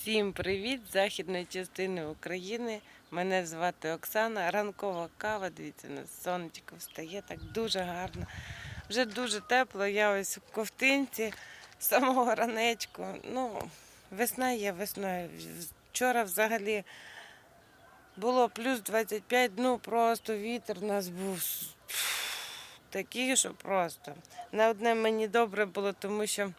Всім привіт з західної частини України. Мене звати Оксана. Ранкова кава. Дивіться, на сонечко встає так дуже гарно. Вже дуже тепло. Я ось в ковтинці з самого ранечку. Ну, весна є весною. Вчора взагалі було плюс 25, ну просто вітер у нас був такий, що просто. На одне мені добре було, тому що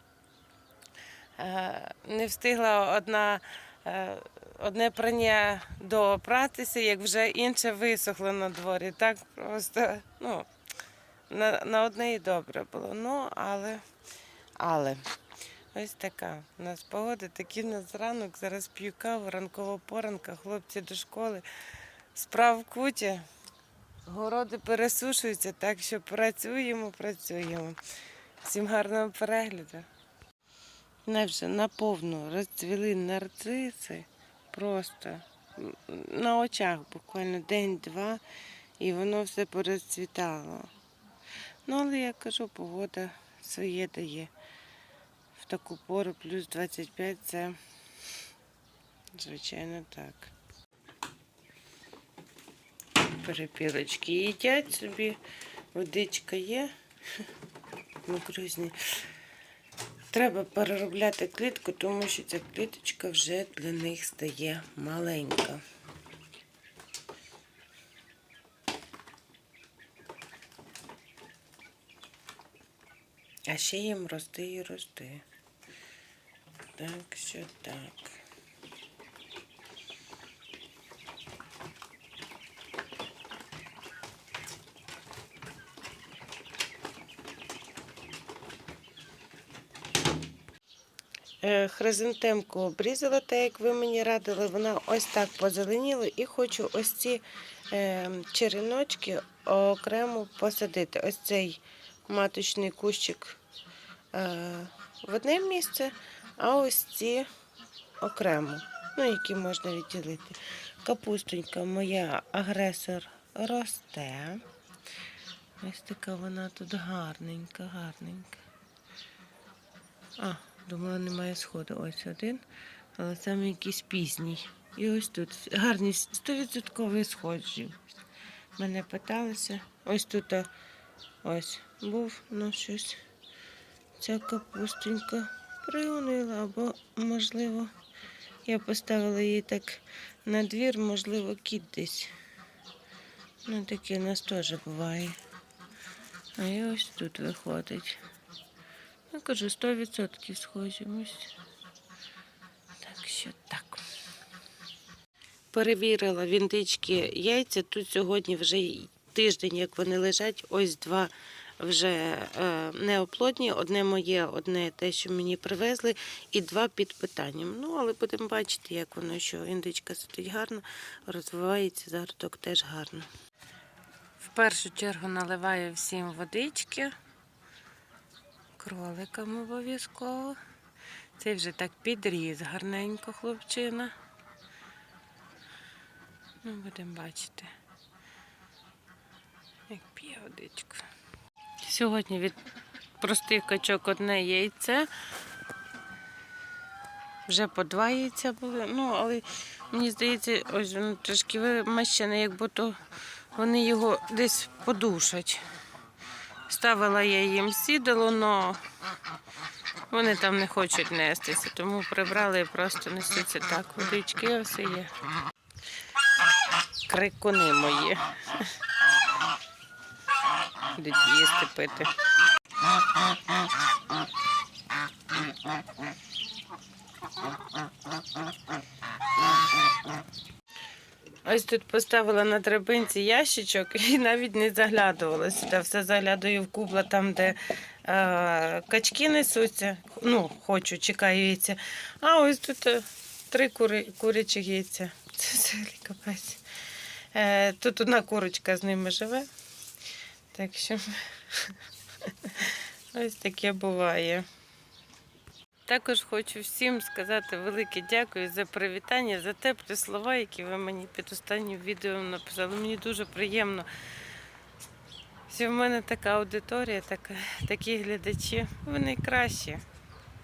не встигла одна, е, одне прання допратися, як вже інше висохло на дворі. Так просто ну, на, на одне і добре було. Ну, але, але ось така. У нас погода, такий у нас ранок, зараз п'ю каву, ранкова поранка, хлопці до школи. Справ куча. Городи пересушуються, так що працюємо, працюємо. Всім гарного перегляду. Не вже наповну розцвіли нарциси просто на очах буквально день-два, і воно все порозцвітало. Ну, але я кажу, погода своє дає. В таку пору плюс 25 це звичайно так. Перепілочки їдять собі, водичка є. Крузні. Треба переробляти клітку, тому що ця кліточка вже для них стає маленька. А ще їм рости і рости. Так що так. Хризантемку обрізала, так як ви мені радили, вона ось так позеленіла і хочу ось ці е, череночки окремо посадити. Ось цей маточний кущик е, в одне місце, а ось ці окремо, ну, які можна відділити. Капустонька моя агресор росте. Ось така вона тут гарненька, гарненька. А, думала, немає сходу. Ось один, але саме якийсь пізній. І ось тут гарні 100% сходжі. Мене питалися. Ось тут ось був, ну щось. Ця капустенька приунила, або, можливо, я поставила її так на двір, можливо, кіт десь. Ну, таке у нас теж буває. А і ось тут виходить. Я кажу, 100% схожі. Ось. Так що так. Перевірила віндички яйця. Тут сьогодні вже тиждень, як вони лежать. Ось два вже е, неоплодні. Одне моє, одне те, що мені привезли, і два під питанням. Ну, але будемо бачити, як воно, що індичка сидить гарно, розвивається, зародок теж гарно. В першу чергу наливаю всім водички кроликам обов'язково. Цей вже так підріс гарненько хлопчина. Ну, будемо бачити, як п'є водичку. Сьогодні від простих качок одне яйце. Вже по два яйця були. Ну, але мені здається, ось воно трошки вимащене, як будто вони його десь подушать. Ставила я їм сідало, але вони там не хочуть нестися, тому прибрали і просто несуться так. Водички ось є. Крикуни мої. Будуть їсти пити. Ось тут поставила на драбинці ящичок і навіть не заглядувала сюди. Все заглядаю в кубла там, де е, качки несуться. Ну, хочу, чекаю яйця. А ось тут е, три кури, курячих яйця. Це взагалі капець. Е, тут одна курочка з ними живе. Так що ось таке буває. Також хочу всім сказати велике дякую за привітання, за теплі слова, які ви мені під останнім відео написали. Мені дуже приємно, що в мене така аудиторія, така, такі глядачі. Ви найкращі.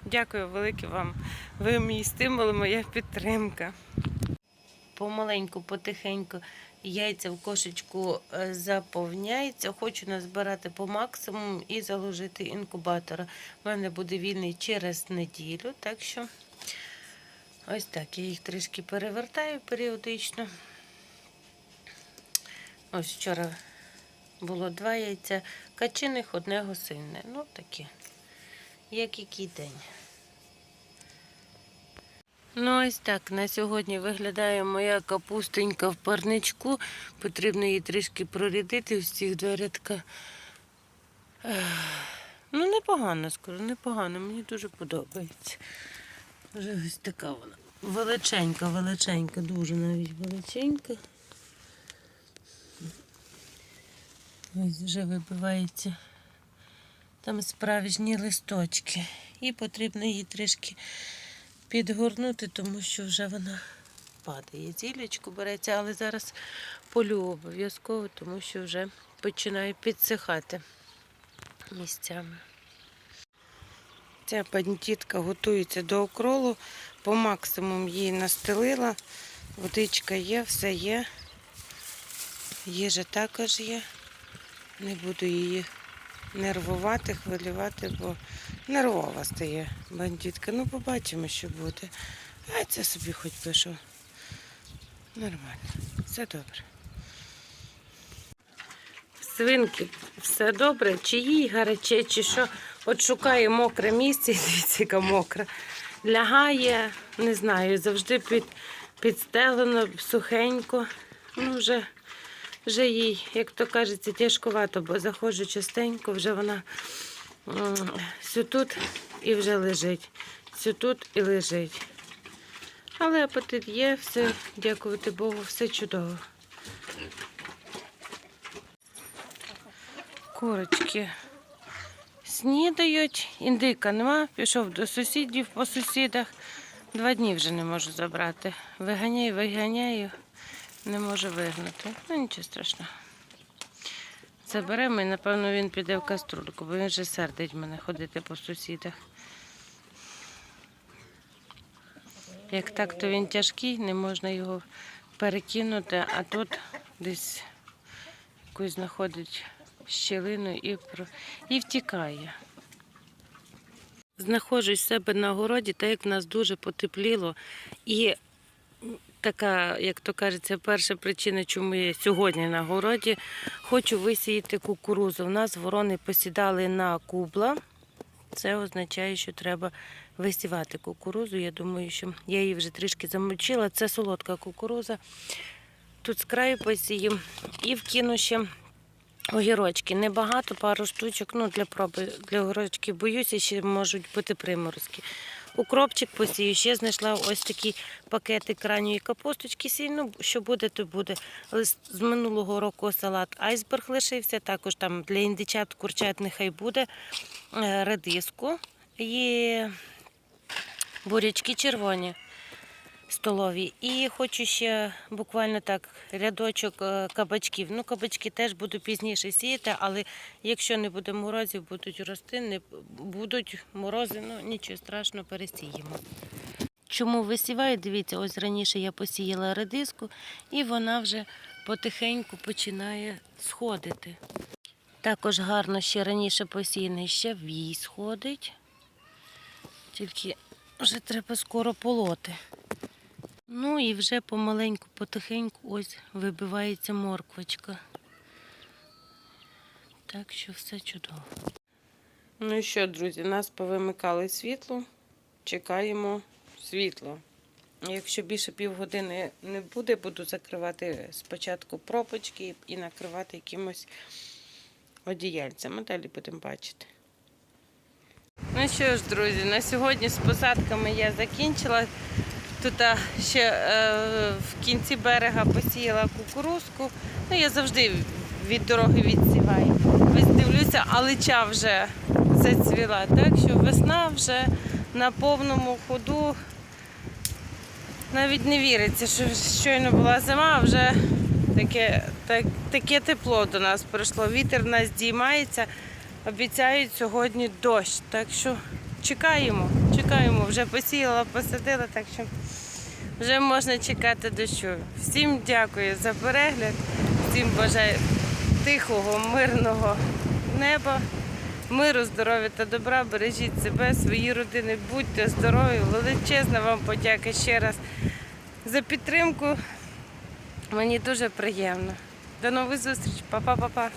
Дякую велике вам. Ви мій стимул, моя підтримка. Помаленьку, потихеньку яйця в кошечку е, заповняється. Хочу назбирати по максимуму і заложити інкубатора. У мене буде вільний через неділю, так що ось так. Я їх трішки перевертаю періодично. Ось вчора було два яйця качиних, одне гусине. Ну таке, як який день. Ну, ось так. На сьогодні виглядає моя капустенька в парничку. Потрібно її трішки прорядити в цих два. Ну, непогано, скажу, непогано. Мені дуже подобається. Вже ось така вона. Величенька, величенька, дуже навіть величенька. Ось вже вибивається там справжні листочки. І потрібно її трішки підгорнути, тому що вже вона падає. Зілечку береться, але зараз полю обов'язково, тому що вже починає підсихати місцями. Ця бандітка готується до окролу, по максимуму її настелила. Водичка є, все є. Їжа також є. Не буду її нервувати, хвилювати, бо нервова стає бандитка. Ну, побачимо, що буде. А це собі хоч пишу. Нормально, все добре. Свинки, все добре, чи їй гаряче, чи що. От шукає мокре місце, дивіться, яка мокра. Лягає, не знаю, завжди під, підстелено, сухенько. Ну, вже, вже їй, як то кажеться, тяжкувато, бо заходжу частенько, вже вона сю тут і вже лежить. Сю тут і лежить. Але апетит є, все, дякувати Богу, все чудово. Курочки снідають, індика нема, пішов до сусідів по сусідах. Два дні вже не можу забрати. Виганяю, виганяю, не можу вигнати. Ну нічого страшного. Заберемо і, напевно, він піде в каструльку, бо він вже сердить мене ходити по сусідах. Як так, то він тяжкий, не можна його перекинути, а тут десь якусь знаходить щілину і, і втікає. Знаходжусь себе на городі, так як в нас дуже потепліло. І така, як то кажеться, перша причина, чому я сьогодні на городі, хочу висіяти кукурузу. У нас ворони посідали на кубла. Це означає, що треба висівати кукурузу. Я думаю, що я її вже трішки замочила. Це солодка кукуруза. Тут з краю посіїм і вкину ще огірочки. Небагато, пару штучок. Ну, для проби для огірочків боюся, ще можуть бути приморозки. Укропчик посію. Ще знайшла ось такі пакети крайньої капусточки. Сіль. Ну, що буде, то буде. З минулого року салат айсберг лишився. Також там для індичат, курчат нехай буде радиску редиску. І бурячки червоні столові. І хочу ще буквально так рядочок е, кабачків. Ну, кабачки теж буду пізніше сіяти, але якщо не буде морозів, будуть рости, не будуть морози, ну нічого страшного, пересіємо. Чому висіваю? Дивіться, ось раніше я посіяла редиску, і вона вже потихеньку починає сходити. Також гарно ще раніше посіяний ще вій сходить. Тільки вже треба скоро полоти. Ну і вже помаленьку, потихеньку ось вибивається морквочка. Так що все чудово. Ну і що, друзі, нас повимикали світло, чекаємо світло. Якщо більше півгодини не буде, буду закривати спочатку пропочки і накривати якимось одіяльцем. А далі будемо бачити. Ну що ж, друзі, на сьогодні з посадками я закінчила. Тут ще е, в кінці берега посіяла кукурузку. Ну, я завжди від дороги відсіваю. Ось дивлюся, алича вже зацвіла. Так що весна вже на повному ходу. Навіть не віриться, що щойно була зима, а вже таке, так, таке тепло до нас прийшло. Вітер в нас діймається. Обіцяють сьогодні дощ. Так що чекаємо. Чекаємо, вже посіяла, посадила, так що вже можна чекати дощу. Всім дякую за перегляд, всім бажаю тихого, мирного неба, миру, здоров'я та добра. Бережіть себе, свої родини, будьте здорові. Величезна вам подяка ще раз за підтримку. Мені дуже приємно. До нових зустріч, Па-па-па-па.